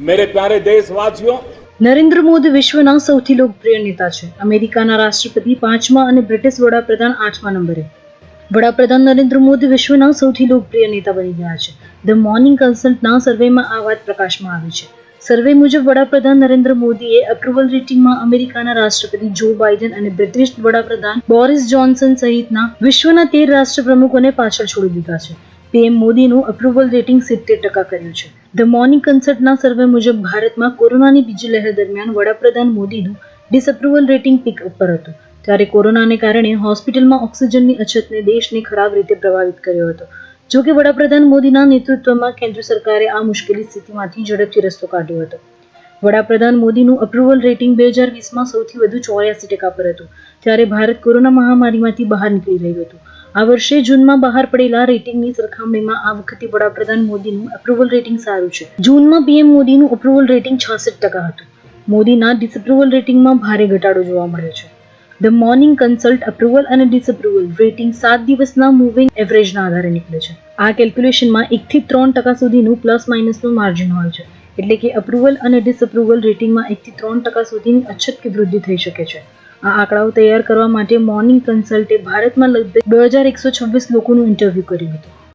મેરે પ્યારે દેશવાસીઓ નરેન્દ્ર મોદી વિશ્વના સૌથી લોકપ્રિય નેતા છે. અમેરિકાના રાષ્ટ્રપતિ પાંચમા અને બ્રિટિશ વડાપ્રધાન આઠમા નંબરે. વડાપ્રધાન નરેન્દ્ર મોદી વિશ્વના સૌથી લોકપ્રિય નેતા બની ગયા છે. ધ મોર્નિંગ કન્સલ્ટના સર્વેમાં આ વાત પ્રકાશમાં આવી છે. સર્વે મુજબ વડાપ્રધાન નરેન્દ્ર મોદીએ અપ્રુવલ રેટિંગમાં અમેરિકાના રાષ્ટ્રપતિ જો બાઇડન અને બ્રિટિશ વડાપ્રધાન બોરિસ જોન્સન સહિતના વિશ્વના તેર રાષ્ટ્ર પ્રમુખોને પાછળ છોડી દીધા છે. પીએમ મોદીનું અપ્રુવલ રેટિંગ સિત્તેર ટકા કર્યું છે. ધ મોર્નિંગ કન્સર્ટના સર્વે મુજબ ભારતમાં કોરોનાની બીજી લહેર દરમિયાન વડાપ્રધાન મોદીનું ડિસઅપ્રુવલ રેટિંગ પીક ઉપર હતું. ત્યારે કોરોનાને કારણે હોસ્પિટલમાં ઓક્સિજનની અછતને દેશને ખરાબ રીતે પ્રભાવિત કર્યો હતો. જો કે વડાપ્રધાન મોદીના નેતૃત્વમાં કેન્દ્ર સરકારે આ મુશ્કેલી સ્થિતિમાંથી ઝડપથી રસ્તો કાઢ્યો હતો. વડાપ્રધાન મોદીનું અપ્રુવલ રેટિંગ બે હજાર વીસમાં સૌથી વધુ ચોર્યાસી ટકા પર હતું. ત્યારે ભારત કોરોના મહામારીમાંથી બહાર નીકળી રહ્યું હતું. આ વર્ષે જૂનમાં બહાર પડેલા રેટિંગની સરખામણીમાં આ વખતે વડાપ્રધાન મોદીનું અપ્રુવલ રેટિંગ સારું છે. જૂનમાં પીએમ મોદીનું અપ્રુવલ રેટિંગ છાસઠ ટકા હતું. મોદીના ડિસઅપ્રુવલ રેટિંગમાં ભારે ઘટાડો જોવા મળ્યો છે. ધ મોર્નિંગ કન્સલ્ટ અપ્રુવલ અને ડિસઅપ્રુવલ રેટિંગ સાત દિવસના મૂવિંગ એવરેજના આધારે નીકળે છે. આ કેલ્ક્યુલેશનમાં એકથી ત્રણ ટકા સુધીનું પ્લસ માઇનસનું માર્જિન હોય છે. એટલે કે અપ્રુવલ અને ડિસઅપ્રુવલ રેટિંગમાં એકથી ત્રણ ટકા સુધીની અછત કે વૃદ્ધિ થઈ શકે છે. આ આંકડાઓ તૈયાર કરવા માટે મોર્નિંગ કન્સલ્ટે ભારતમાં લગભગ બે હજાર એકસો છવ્વીસ લોકોનું ઇન્ટરવ્યૂ કર્યું હતું.